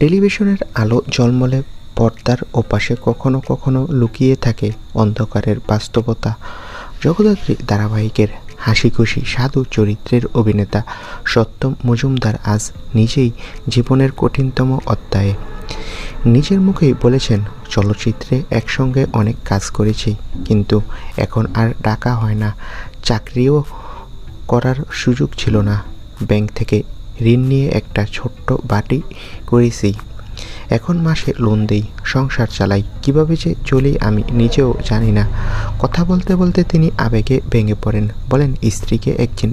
টেলিভিশনের আলো জলমলে পর্দার ওপাশে কখনো কখনো লুকিয়ে থাকে অন্ধকারের বাস্তবতা। জগদ্ধাত্রী ধারাবাহিকের হাসি খুশি সাধু চরিত্রের অভিনেতা সত্যম মজুমদার আজ নিজেই জীবনের কঠিনতম অধ্যায়ে। নিজের মুখেই বলেছেন, চলচ্চিত্রে একসঙ্গে অনেক কাজ করেছি, কিন্তু এখন আর ডাকা হয় না। চাকরিও করার সুযোগ ছিল না। ব্যাংক থেকে ঋণ নিয়ে একটা ছোট্ট বাটি করেছি। এখন মাসে লোন দেই, সংসার চালাই। কীভাবে যে চলি আমি নিজেও জানি না। কথা বলতে বলতে তিনি আবেগে ভেঙে পড়েন। বলেন, স্ত্রীকে একদিন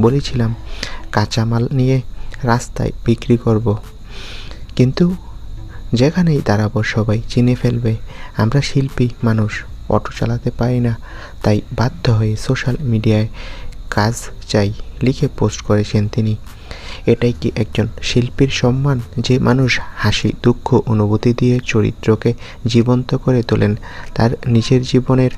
বলেছিলাম, কাঁচামাল নিয়ে রাস্তায় বিক্রি করব। কিন্তু যেখানেই দাঁড়াবো সবাই চিনে ফেলবে, আমরা শিল্পী, মানুষ, অটো চালাতে পারি না। তাই বাধ্য হয়ে সোশ্যাল মিডিয়ায় কাজ চাই, লিখে পোস্ট করেছেন তিনি। এটাই কি একজন শিল্পীর সম্মান যে মানুষ হাসি, দুঃখ, অনুভূতি দিয়ে চরিত্রকে জীবন্ত করে তোলেন? তার নিজের জীবনের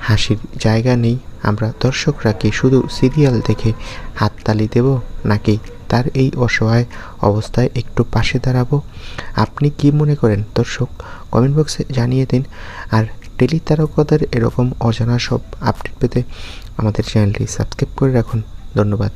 হাসির জায়গা নেই। আমরা দর্শকরা কি শুধু সিরিয়াল দেখে হাততালি দেব, নাকি তার এই অসহায় অবস্থায় একটু পাশে দাঁড়াবো? আপনি কি মনে করেন দর্শক? কমেন্ট বক্সে জানিয়ে দিন। আর টেলি তারকাদের এরকম অজানা সব আপডেট পেতে আমাদের চ্যানেলটি সাবস্ক্রাইব করে রাখুন। ধন্যবাদ।